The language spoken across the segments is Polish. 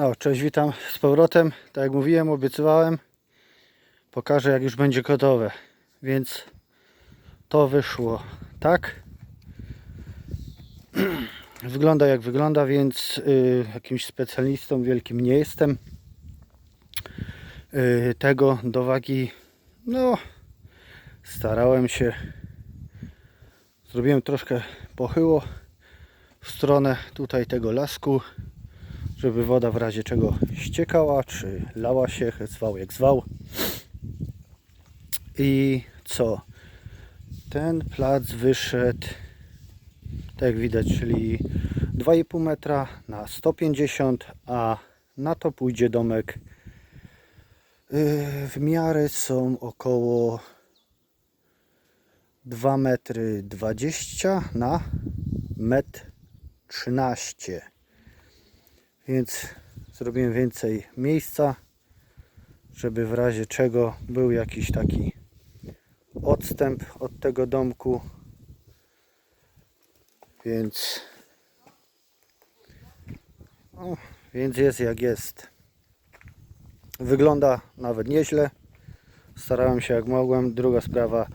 No, cześć, witam z powrotem. Tak jak mówiłem, obiecywałem. Pokażę jak już będzie gotowe. Więc to wyszło tak. Wygląda jak wygląda, więc y, jakimś specjalistą wielkim nie jestem. Y, tego do wagi, no, starałem się. Zrobiłem troszkę pochyło w stronę tutaj tego lasku żeby woda w razie czego ściekała, czy lała się, zwał jak zwał. I co? Ten plac wyszedł, tak jak widać, czyli 2,5 metra na 150, a na to pójdzie domek. Yy, W miarę są około 2 metry 20 na metr 13 więc zrobiłem więcej miejsca, żeby w razie czego był jakiś taki odstęp od tego domku. Więc no, więc jest jak jest. Wygląda nawet nieźle. Starałem się jak mogłem. Druga sprawa,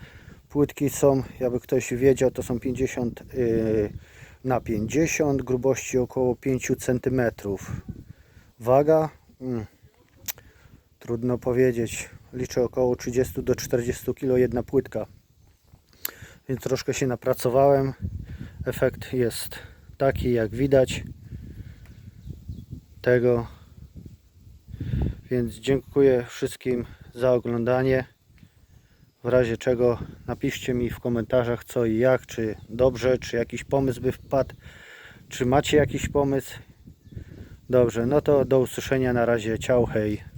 płytki są, jakby ktoś wiedział, to są 50 yy, na 50, grubości około 5 cm. Waga? Mm, trudno powiedzieć. Liczę około 30 do 40 kg jedna płytka. Więc troszkę się napracowałem. Efekt jest taki jak widać tego. Więc dziękuję wszystkim za oglądanie. W razie czego napiszcie mi w komentarzach co i jak, czy dobrze, czy jakiś pomysł by wpadł, czy macie jakiś pomysł. Dobrze, no to do usłyszenia na razie. Ciao, hej.